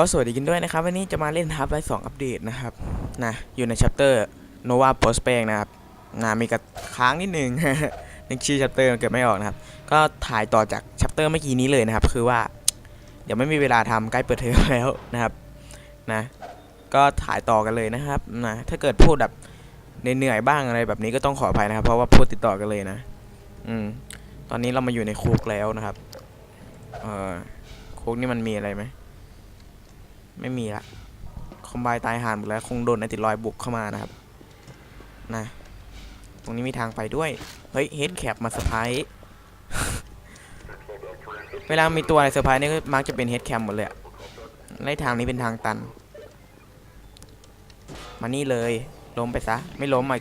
ก็สวัสดีกันด้วยนะครับ วันนี้จะมาเล่นทับไลท์สองอัปเดตนะครับนะอยู่ในชัปเตอร์โนวาโพสเปงนะครับนะมีกระค้างนิดนึงนึกชื่อชัปเตอร์เกิดไม่ออกนะครับ ก็ถ่ายต่อจากชัปเตอร์เมื่อกี้นี้เลยนะครับ คือว่าเดี๋ยวไม่มีเวลาทำใกล้เปิดเทอมแล้วนะครับนะก็ถ่ายต่อกันเลยนะครับนะถ้าเกิดพูดแบบเหนื่อยบ้างอะไรแบบนี้ก็ต้องขออภัยนะครับ เพราะว่าพูดติดต่อกันเลยนะ อืมตอนนี้เรามาอยู่ในคุกแล้วนะครับ เออคุกนี่มันมีอะไรไหม ไม่มีละคอมไบตายหานหมดแล้วคงโดนไอติดรอยบุกเข้ามานะครับนะตรงนี้มีทางไปด้วย เฮ้ยเฮดแคปมาเซอร์ไพรส์เวลามีตัวอะไรเซอร์ไพรส์นี่ก็มักจะเป็นเฮดแคมหมดเลยไล่ทางนี้เป็นทางตัน มานี่เลยล้มไปซะ ไม่ล้มอะ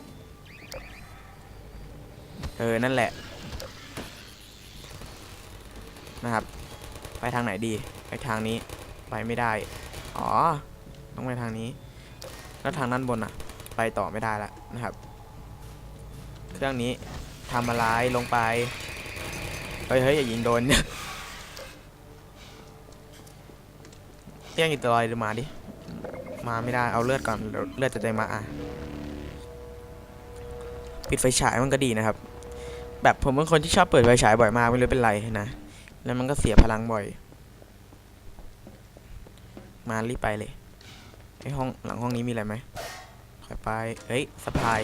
เออ นั่นแหละ นะครับ ไปทางไหนดี ไปทางนี้ ไปไม่ได้ อ๋อ ต้องไปทางนี้ แล้วทางด้านบนอะไปต่อไม่ได้แล้วนะครับ เครื่องนี้ทำอะไรลงไป เฮ้ยเฮ้ยอย่ายิงโดนเรียกอีกตัวลอยมาดิ มาไม่ได้ เอาเลือดก่อนเดี๋ยวเลือดจะได้มาอะ ปิดไฟฉายมันก็ดีนะครับ แบบผมเป็นคนที่ชอบเปิดไฟฉายบ่อยมากไม่รู้เป็นไรนะ แล้วมันก็เสียพลังบ่อย มารีบไปเลยไอห้องหลังห้องนี้มีอะไรไหมถอยไปเฮ้ยสะพาย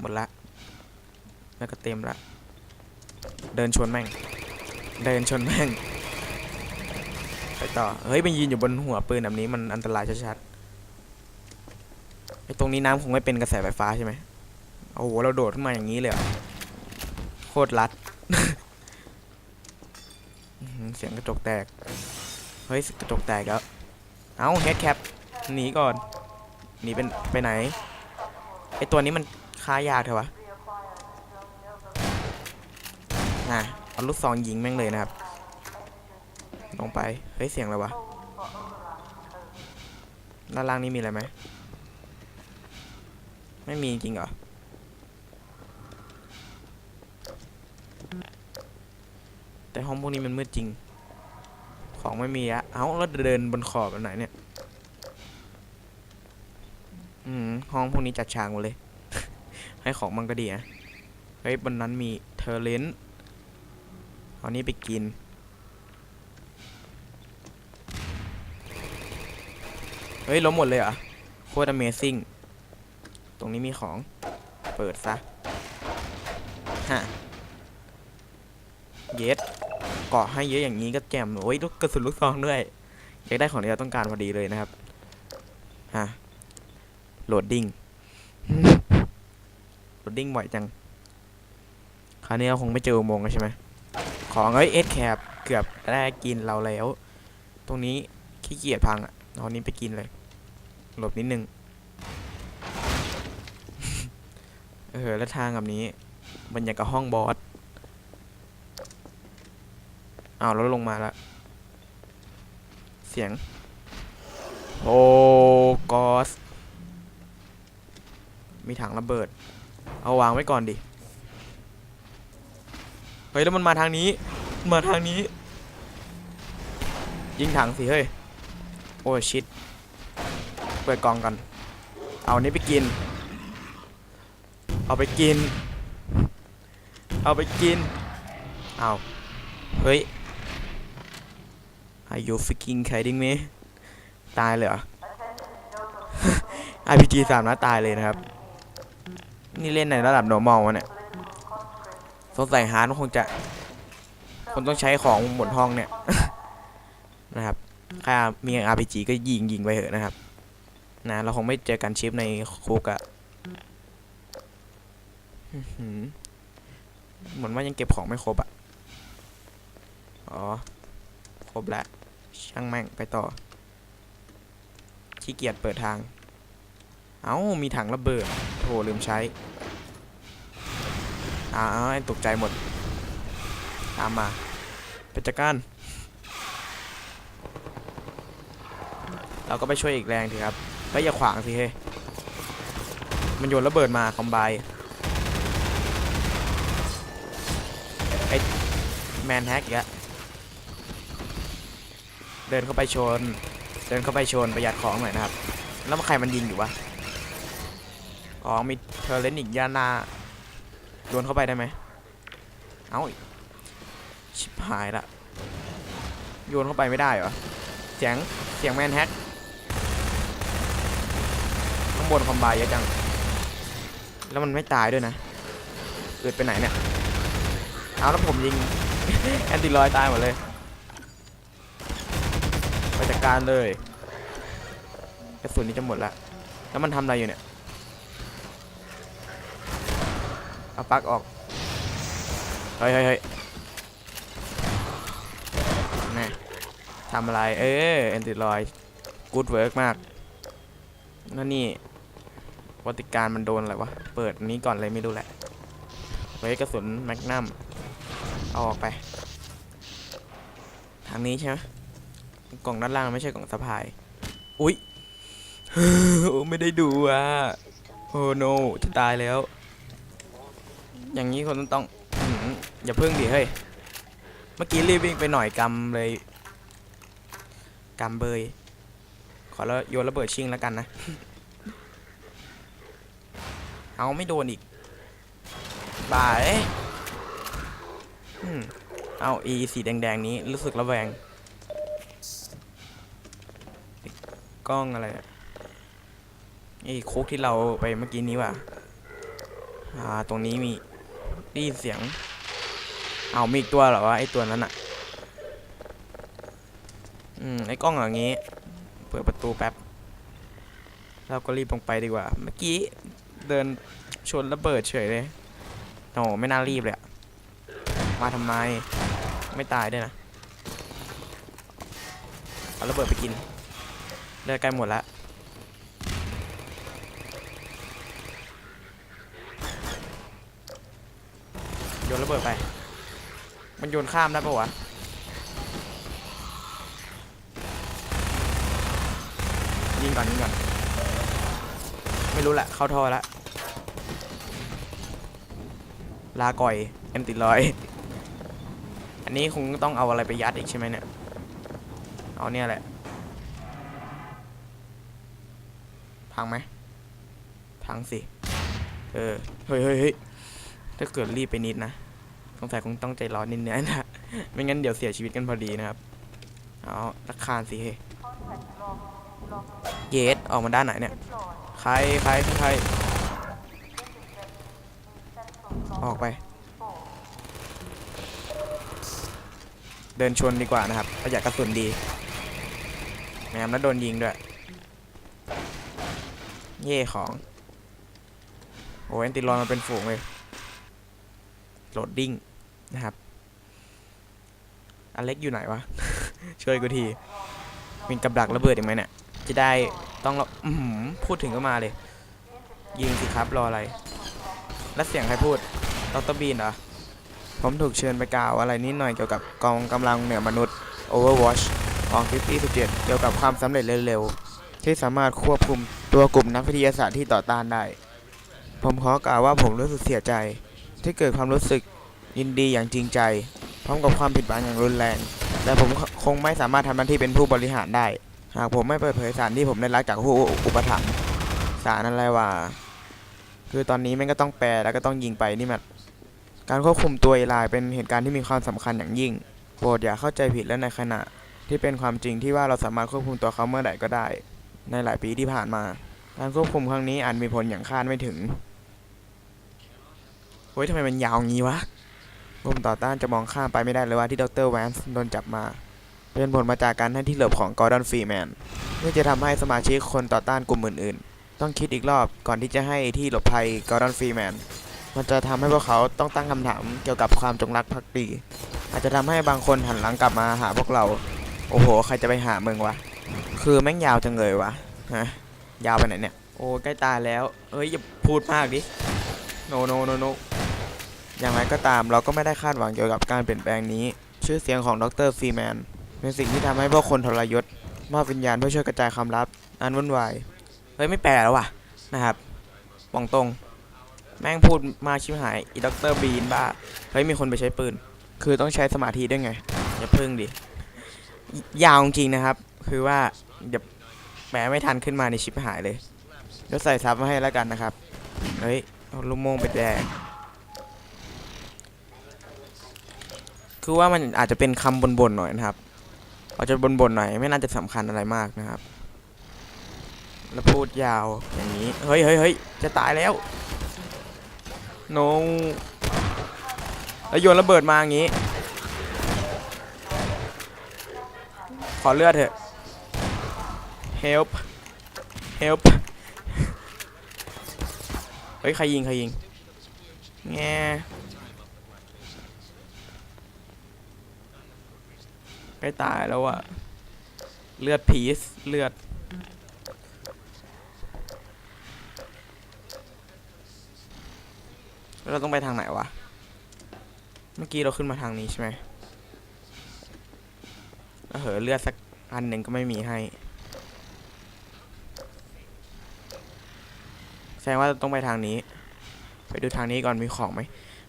หมดละแล้วก็เต็มละเดินชนแม่ง เดินชนแม่งไปต่อเฮ้ยไปยืนอยู่บนหัวปืนแบบนี้มันอันตรายชัดๆไอตรงนี้น้ำคงไม่เป็นกระแสไฟฟ้าใช่ไหมโอ้โหเราโดดขึ้นมาอย่างนี้เลยโคตรรัดเสียงกระจกแตก เฮ้ยกระจกแตกแล้วเอาเฮดแคปหนีก่อนหนีเป็นไปไหนไอตัวนี้มันฆ่ายากเถอะวะน่ะเอาลูกซองยิงแม่งเลยนะครับ ลงไป เฮ้ย เสียงอะไรวะ ด้านล่างนี้มีอะไรไหม ไม่มีจริงเหรอ แต่ห้องพวกนี้มันมืดจริง ของไม่มีอะเอ้าแล้วเดินบนขอบแบบไหนเนี่ย อืม ห้องพวกนี้จัดฉากหมดเลย ให้ของมันก็ดีนะเฮ้ยบนนั้นมีเทเลนเอานี้ไปกิน เฮ้ยล้มหมดเลยเหรอ โคตร Amazing ตรงนี้มีของ เปิดซะ ฮะ เยส เกาะให้เยอะอย่างนี้ก็แจมโอ้ยลูกกระสุนลูกซองด้วยอยากได้ของที่เราต้องการพอดีเลยนะครับฮะโหลดดิ้งโหลดดิ้งบ่อยจังคราวนี้เราคงไม่เจออุโมงค์แล้วใช่ไหมของเอ้ยเอสแคปเกือบได้กินเราแล้ว ตรงนี้ขี้เกียจพังอะเอานี้ไปกินเลย หลบนิดนึงเออแล้วทางแบบนี้มันอย่างกับห้องบอส อ้าวแล้วลงมาแล้วเสียง โอ้กอส มีถังระเบิด เอาวางไว้ก่อนดิ เฮ้ย แล้วมันมาทางนี้ มาทางนี้ ยิงถังสิ เฮ้ย โอ้ชิด เปิดกล่องกัน เอาอันนี้ไปกิน เอาไปกิน เอาไปกิน เอา เฮ้ย Are you freaking kidding me ตายเลยเหรอ RPG สามนัดตายเลยนะครับ นี่เล่นในระดับ normal วะเนี่ยสงสัยฮาร์ดคงจะคนต้องใช้ของหมดห้องเนี่ย นะครับใครมี RPG ก็ยิงยิงไปเถอะนะครับ นะ เราคงไม่เจอกันชิปในคุกอะเหมือนว่ายังเก็บของไม่ครบอะอ๋อ ครบแล้ว ช่างแม่งไปต่อ ขี้เกียจเปิดทาง เอ้า มีถังระเบิดโถลืมใช้ อ้าวไอ้ตกใจหมด ตามมาไปจัดการ เราก็ไปช่วยอีกแรงทีครับเฮ้ยอย่าขวางสิเฮ้มันโยนระเบิดมาคอมไบไอแมนแฮกอีกแล้ว เดินเข้าไปชน เดินเข้าไปชนประหยัดของหน่อยนะครับ แล้วใครมันยิงอยู่วะขอ๋อมีเทอเลนอีกยานาโยนเข้าไปได้ไหมเอ้าชิบหายละโยนเข้าไปไม่ได้เหรอเสียงเสียงแมนแฮกข้างบนคอมไบเยอะจัง แล้วมันไม่ตายด้วยนะเกิดไปไหนเนี่ย เอาแล้วผมยิง แอนติลอยตายหมดเลย ไปจัดการเลยกระสุนนี้จะหมดละ แล้วมันทำอะไรอยู่เนี่ย เอาปลั๊กออก เฮ้ยเฮ้ยเฮ้ยแน่ทำอะไร เออแอนติลอยกูดเวิร์กมากแล้วนี่วัติการมันโดนอะไรวะ เปิดนนี้ก่อนเลยไม่รู้แหละ เฮ้ยกระสุนแมกนัมเอาออกไป ทางนี้ใช่ไหม กล่องด้านล่างไม่ใช่กล่องสะพาย อุ๊ยโอ้ไม่ได้ดูอะ โอ้โนจะตายแล้ว อย่างนี้คนต้องอย่าเพิ่งดิเฮ้ย เมื่อกี้รีบวิ่งไปหน่อยกำเลยกำเบย ขอแล้วโยนระเบิดชิงแล้วกันนะ เอาไม่โดนอีกบายอืมเอาอีสีแดงๆนี้รู้สึกระแวงไอ้ กล้องอะไรอะไอ้คุกที่เราไปเมื่อกี้นี้ว่ะ อ่า ตรงนี้มีได้ยินเสียง เอามีอีกตัวเหรอวะไอ้ตัวนั้นอะอืมไอ้กล้องอย่างงี้ เปิดประตูแป๊บ เราก็รีบลงไปดีกว่า เมื่อกี้เดินชนระเบิดเฉยเลยโอ้ไม่น่ารีบเลยอะมาทำไม ไม่ตายด้วยนะ เอาระเบิดไปกิน เลือดใกล้หมดแล้วโยนระเบิดไป มันโยนข้ามได้ปะวะยิงก่อนยิงก่อนไม่รู้แหละเข้าท่อล้วลาก่อยเอ็มติดร้อย อันนี้คงต้องเอาอะไรไปยัดอีกใช่ไหมเนี่ย เอาเนี่ยแหละ พังไหมพังสิ เออเฮ้ยเฮ้ยเฮ้ยถ้าเกิดรีบไปนิดนะสงสัยคงต้องใจร้อนนิดนึงนะ ไม่งั้นเดี๋ยวเสียชีวิตกันพอดีนะครับ เอาตะคานสิเฮ้เยสออกมาด้านไหนเนี่ย ใครใครใคร ออกไป เดินชนดีกว่านะครับประหยัดกระสุนดีแหมแล้วโดนยิงด้วย เย่ของ โอ้ยแอนติลอนมันเป็นฝูงเลยโหลดดิ้งนะครับ อเล็กอยู่ไหนวะ ช่วยกูที มีกับดักระเบิดอีกไหมเนี่ย จะได้ต้องระอื้อหือพูดถึงก็มาเลย ยิงสิครับรออะไร แล้วเสียงใครพูดดรบีนเหรอ ผมถูกเชิญไปกล่าวอะไรนิดหน่อยเกี่ยวกับกองกำลังเหนือมนุษย์ Overwatch ของคริสตี้17เกี่ยวกับความสำเร็จเร็วๆ ที่สามารถควบคุมตัวกลุ่มนักวิทยาศาสตร์ที่ต่อต้านได้ ผมขอกล่าวว่าผมรู้สึกเสียใจ ที่เกิดความรู้สึกยินดีอย่างจริงใจ พร้อมกับความผิดหวังอย่างรุนแรง แต่ผมคงไม่สามารถทำหน้าที่เป็นผู้บริหารได้ หากผมไม่เปิดเผยสารที่ผมได้รับจากผู้อุปถัมภ์สารอะไรวะคือตอนนี้แม่งก็ต้องแปลแล้วก็ต้องยิงไปนี่มันการควบคุมตัวเอลน์เป็นเหตุการณ์ที่มีความสำคัญอย่างยิ่ง โปรดอย่าเข้าใจผิดและในขณะที่เป็นความจริงที่ว่าเราสามารถควบคุมตัวเขาเมื่อใดก็ได้ ในหลายปีที่ผ่านมา การควบคุมครั้งนี้อาจมีผลอย่างคาดไม่ถึงเฮ้ยทำไมมันยาวงี้วะกลุ่มต่อต้านจะมองข้ามไปไม่ได้เลยว่าที่ดรแวนส์โดนจับมา เป็นผลมาจากการให้ที่หลบของกอร์ดอนฟรีแมนเพื่อจะทำให้สมาชิกคนต่อต้านกลุ่มอื่นๆ ต้องคิดอีกรอบก่อนที่จะให้ที่หลบภัยกอร์ดอนฟรีแมนมันจะทำให้พวกเขาต้องตั้งคำถามเกี่ยวกับความจงรักภักดี อาจจะทำให้บางคนหันหลังกลับมาหาพวกเรา โอ้โห ใครจะไปหาเมึงวะ คือแม่งยาวจังเลยวะฮะยาวไปไหนเนี่ย โอ้ใกล้ตายแล้วเอ้ยอย่าพูดมากดิโนโนโนโนอย่างไรก็ตามเราก็ไม่ได้คาดหวังเกี่ยวกับการเปลี่ยนแปลงนี้ ชื่อเสียงของดรฟรีแมนเป็นสิ่งที่ทำให้พวกคนทรยศมอบวิญญาณเพื่อช่วยกระจายความลับอันวุ่นวายเฮ้ยไม่แปลแล้วว่ะนะครับบองตรง แม่งพูดมาชิบหายอีด็อกเตอร์บีนบ้าเฮ้ยมีคนไปใช้ปืน คือต้องใช้สมาธิด้วยไงอย่าพึ่งดิยาวจริงนะครับ คือว่าเดี๋ยวแปลไม่ทันขึ้นมาในชิปหายเลยเดี๋ยวใส่ซับมาให้แล้วกันนะครับ เฮ้ยเอาลูกโม่งไปแดงคือว่ามันอาจจะเป็นคำบนๆหน่อยนะครับ อาจจะบนๆหน่อยไม่น่าจะสำคัญอะไรมากนะครับ แล้วพูดยาวอย่างนี้ เฮ้ยเฮ้ยเฮ้ยจะตายแล้ว no แล้วโยนระเบิดมาอย่างนี้ ขอเลือดเถอะ help help เฮ้ย ใครยิง ใครยิงแง่ใกล้ตายแล้วอะเลือดพีซเลือด เราต้องไปทางไหนวะ เมื่อกี้เราขึ้นมาทางนี้ใช่ไหมแล้วเหอเลือดสักอันหนึ่งก็ไม่มีให้ แสดงว่าต้องไปทางนี้ ไปดูทางนี้ก่อนมีของไหม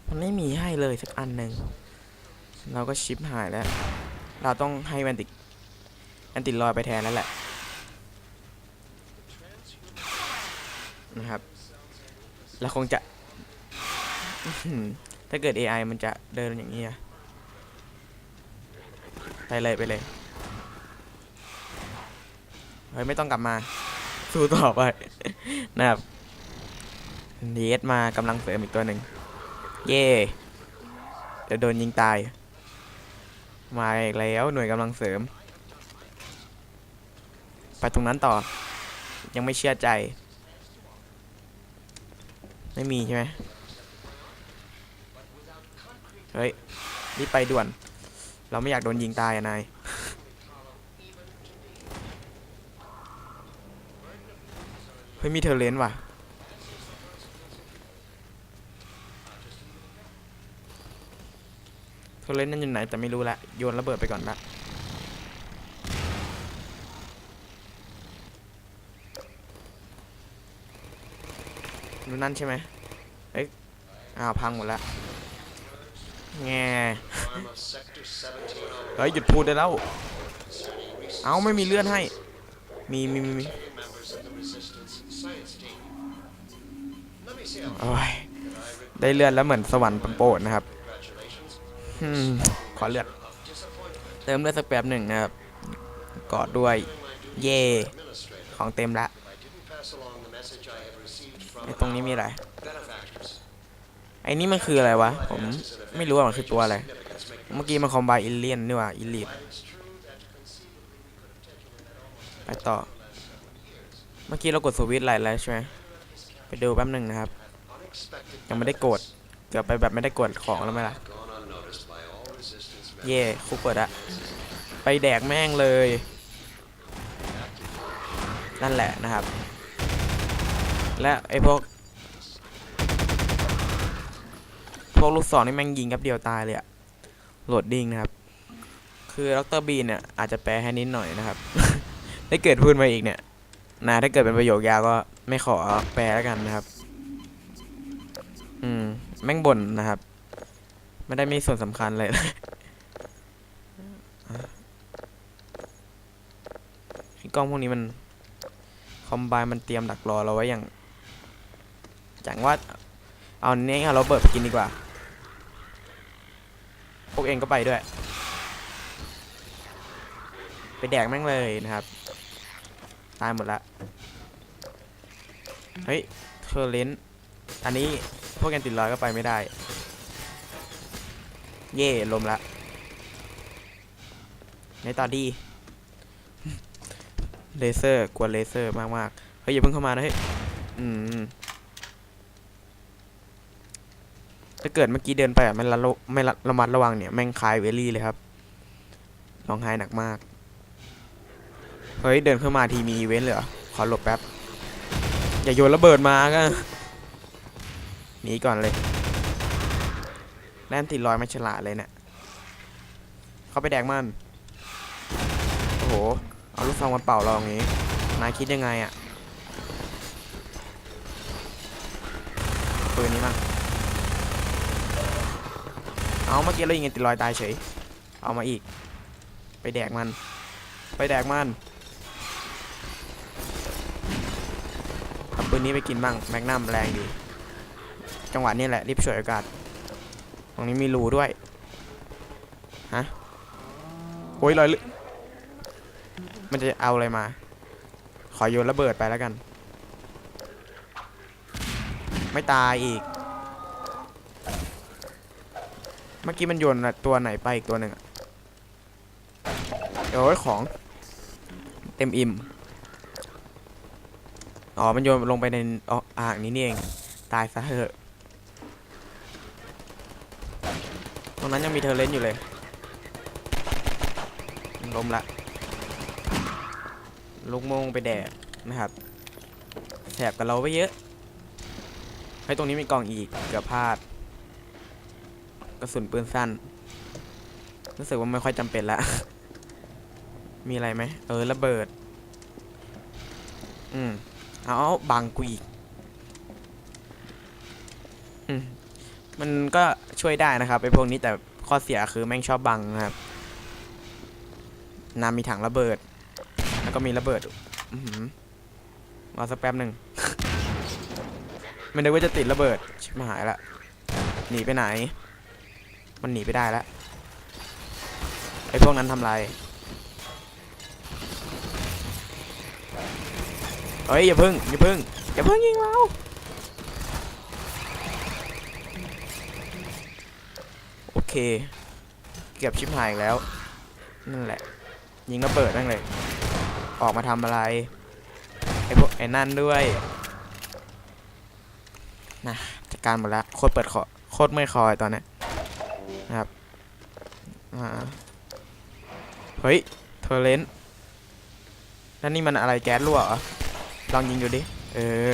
มันไม่มีให้เลยสักอันหนึ่ง เราก็ชิปหายแล้ว เราต้องให้แวนติแวนติลอยไปแทนแล้วแหละ นะครับ เราคงจะ ถ้าเกิด AI มันจะเดินอย่างนี้อะไปเลยไปเลย เฮ้ย ไม่ต้องกลับมาสู้ต่อไป นะครับ เดสมากำลังเสริมอีกตัวหนึ่งเย่เดี๋ยวโดนยิงตาย มาอีกแล้วหน่วยกำลังเสริม ไปตรงนั้นต่อ ยังไม่เชื่อใจ ไม่มีใช่ไหมเฮ้ยรีบไปด่วน เราไม่อยากโดนยิงตายอะนายเฮ้ยมีเทอเลนว่ะ เทอร์เลนนั่นอยู่ไหนแต่ไม่รู้ละโยนระเบิดไปก่อนละดูนั่นใช่ไหมเอ้ยอ้าวพังหมดละแง่เฮ้ยหยุดพูดได้แล้ว เอาไม่มีเลื่อดให้มีมีมีมีโอ้ยได้เลื่อดแล้วเหมือนสวรรค์ปโปรดนะครับ ขอเลือด เติมเลือดสักแป๊บหนึ่งนะครับกอดด้วย เย่ของเต็มละไอ้ตรงนี้มีอะไร ไอ้นี่มันคืออะไรวะ ผมไม่รู้ว่ามันคือตัวอะไร เมื่อกี้มันคอมไบอินเลียนนี่หว่าอิลีดไปต่อ เมื่อกี้เรากดสวิตช์ไหลแล้วใช่ไหมไปดูแป๊บหนึ่งนะครับ ยังไม่ได้กด เกือบไปแบบไม่ได้กดของแล้วไหมล่ะ เย่คุกเปิดอะไปแดกแม่งเลย นั่นแหละนะครับ และไอพวก พวกลูกศรนี่แม่งยิงกับเดียวตายเลยอะโหลดดิ้งนะครับ คือดรบีนเนี่ยอาจจะแปลให้นิดหน่อยนะครับถ้าเกิดพูดมาอีกเนี่ยนะถ้าเกิดเป็นประโยคยาวก็ไม่ขอแปลแล้วกันนะครับ อืม แม่งบ่นนะครับ ไม่ได้มีส่วนสำคัญเลย ไอ้ กล้องพวกนี้มันคอมไบมันเตรียมดักรอเราไว้อย่างจังว่าเอาเนี้ยเราเปิดไปกินดีกว่า พวกเองก็ไปด้วย ไปแดกแม่งเลยนะครับ ตายหมดละ เฮ้ยเคอร์เลนต์อันนี้พวกแกนติดลอยก็ไปไม่ได้ เย่ลมละ ในต่อดี เลเซอร์กวนเลเซอร์มากๆเฮ้ยอย่าเพิ่งเข้ามานะเฮ้ยอืมถ้าเกิดเมื่อกี้เดินไปอะไม่ละไม่ละระมัดระวังเนี่ยแม่งคายเวลี่เลยครับร้องไห้หนักมาก เฮ้ยเดินเข้ามาทีมีอีเวนต์เลยเหรอขอหลบแป๊บ อย่าโยนระเบิดมาก็หนีก่อนเลยแล่นติดลอยไม่ฉลาดเลยเนี่ยเข้าไปแดกมัน โอ้โห เอาลูกซองมาเป่าเราอย่างงี้ นายคิดยังไงอะปืนนี้มั้งเอาเมื่อกี้เรายิงไงติดลอยตายเฉย เอามาอีก ไปแดกมัน ไปแดกมันเอาปืนนี้ไปกินบ้างแมกนัมแรงดี จังหวะนี้แหละรีบฉวยโอกาส ตรงนี้มีรูด้วย ฮะ โอ้ยลอยลึ มันจะเอาอะไรมา ขอโยนระเบิดไปแล้วกัน ไม่ตายอีก เมื่อกี้มันโยนตัวไหนไปอีกตัวหนึ่งอะโอ้ยของ เต็มอิ่ม อ๋อ มันโยนลงไปในอ่างนี้นี่เอง ตายซะเถอะ ตรงนั้นยังมีเธอเล่นอยู่เลย ล้มละ ลูกโมงไปแดดนะครับแสบกับเราไปเยอะไอ้ตรงนี้มีกล่องอีกเกือบพลาด กระสุนปืนสั้น รู้สึกว่าไม่ค่อยจำเป็นละ มีอะไรไหม เออระเบิด อืม เอาบังกูอีก อืม มันก็ช่วยได้นะครับไอ้พวกนี้แต่ข้อเสียคือแม่งชอบบังนะครับน้ำมีถังระเบิด ก็มีระเบิดอือหือรอสักแป๊บหนึ่ง ไม่ได้ว่าจะติดระเบิด ชิบหายละ หนีไปไหน มันหนีไปได้แล้วไอ้พวกนั้นทำไร เฮ้ย อย่าพึ่ง อย่าพึ่ง อย่าพึ่งยิงเราโอเค เก็บชิบหายอีกแล้ว นั่นแหละ ยิงระเบิดนั่นเลย ออกมาทำอะไร ไอ้พวกไอ้นั่นด้วยนะจัดการหมดแล้วโคตรเปิดคอโคตรไม่คอยตอนนี้นะครับเฮ้ยเทเลนแล้วนี่มันอะไรแก๊สรั่วเหรอลองยิงดูดิ เออ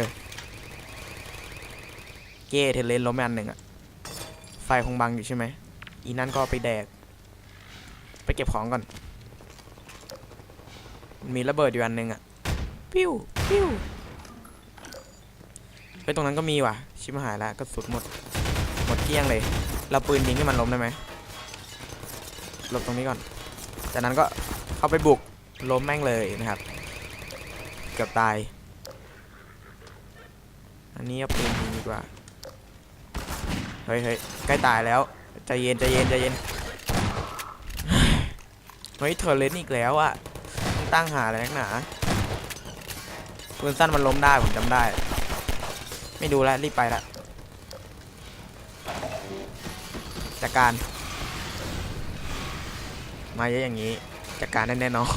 เก้เทเลนล้มไปอันหนึ่งอะไฟคงบังอยู่ใช่ไหมอีนั่นก็ไปแดก ไปเก็บของก่อน มันมีระเบิดอยู่อันหนึ่งอะปิ้วปิ้วไปตรงนั้นก็มีว่ะ ชิบหายแล้วกระสุนหมด หมดเกลี้ยงเลย เราปืนยิงให้มันล้มได้ไหมหลบตรงนี้ก่อน จากนั้นก็เข้าไปบุกล้มแม่งเลยนะครับ เกือบตาย อันนี้เอาปืนยิงดีกว่า เฮ้ยเฮ้ยใกล้ตายแล้วใจเย็นใจเย็นใจเย็น เฮ้ยเทอร์เลนอีกแล้วอะ ตั้งหาอะไรนักหนาปืนสั้นมันล้มได้ผมจำได้ ไม่ดูแลรีบไปละจัดการ มาเยอะอย่างนี้จัดการแน่ๆเนาะ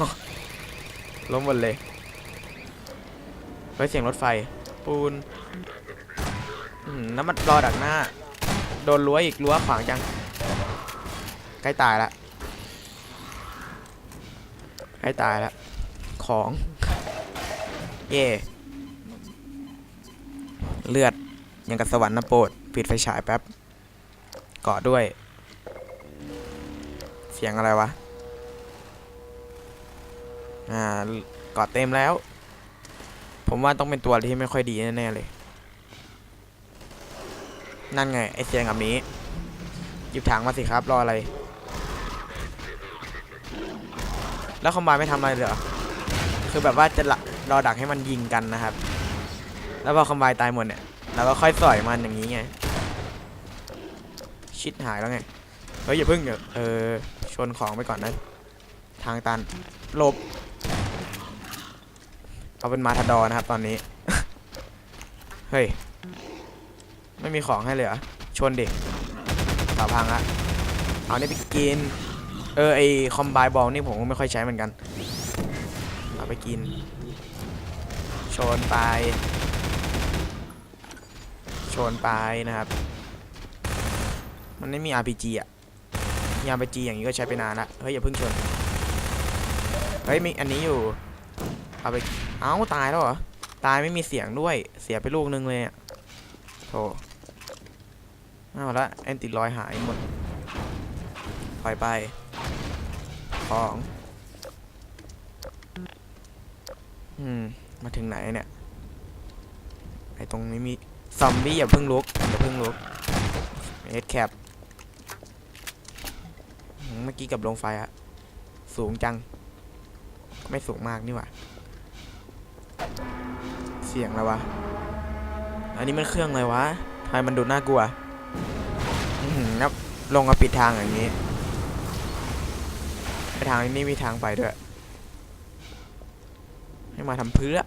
ล้มหมดเลยเฮ้ยเสียงรถไฟ ปูนอืมแล้วมันรอดักหน้า โดนรั้วอีกรั้วขวางจัง ใกล้ตายละใกล้ตายละ ของ เย่เลือดยังกับสวรรค์นะโปรดปิดไฟฉายแป๊บเกาะด้วย เสียงอะไรวะ อ่าเกาะเต็มแล้ว ผมว่าต้องเป็นตัวที่ไม่ค่อยดีแน่ๆเลย นั่นไง ไอเสียงแบบนี้หยิบถังมาสิครับ รออะไร แล้วคอมบายไม่ทำอะไรเหรอ คือแบบว่าจะรอดักให้มันยิงกันนะครับ แล้วพอคอมไบตายหมดเนี่ยเราก็ค่อยสอยมันอย่างนี้ไง ชิดหายแล้วไง เฮ้ยอย่าพึ่งอย่าเออชนของไปก่อนนะ ทางตันหลบ เอาเป็นมาทาดอนะครับตอนนี้ เฮ้ย ไม่มีของให้เลยเหรอ ชนดิสาพังละเอานี่ไปกิน เออไอคอมไบบอลนี่ผมก็ไม่ค่อยใช้เหมือนกัน เอาไปกิน ชนไป ชนไปนะครับ มันไม่มี RPG อะมี RPG อย่างนี้ก็ใช้ไปนานละ เฮ้ยอย่าเพิ่งชน เฮ้ยมีอันนี้อยู่ เอาไป เอ้าตายแล้วเหรอ ตายไม่มีเสียงด้วย เสียไปลูกนึงเลยอะโธ่เอาละแอนติลอยหายหมดปล่อยไป ของ อืม มาถึงไหนเนี่ย ไอตรงนี้มี ซอมบี้อย่าเพิ่งลุก อย่าเพิ่งลุกเอสแคปเมื่อกี้กับลงไฟอะสูงจัง ไม่สูงมากนี่หว่า เสียงแล้ววะ อันนี้มันเครื่องอะไรวะทำไมมันดูน่ากลัว อือหือนับลงมาปิดทางอย่างนี้ไอทางนี้มีทางไปด้วย ให้มาทำเพื่อ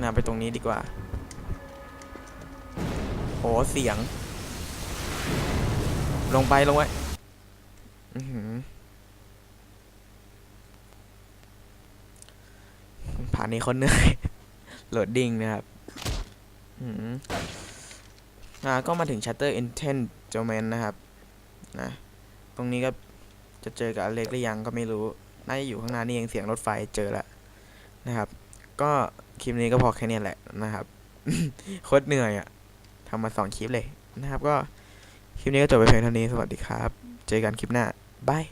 น่าไปตรงนี้ดีกว่าโหเสียง ลงไปลงไว้อือหือผ่านนี้คนเหนื่อยโหลดดิ้งนะครับอ่าก็มาถึง Shutter Intent Domain นะครับ นะ ตรงนี้ก็จะเจอกับอเล็กหรือยังก็ไม่รู้ น่าจะอยู่ข้างหน้านี่เองเสียงรถไฟเจอแล้วนะครับ ก็คลิปนี้ก็พอแค่นี้แหละนะครับโคตรเหนื่อยอะทำมาสองคลิปเลยนะครับ ก็คลิปนี้ก็จบไปเพียงเท่านี้สวัสดีครับ เจอกันคลิปหน้าบาย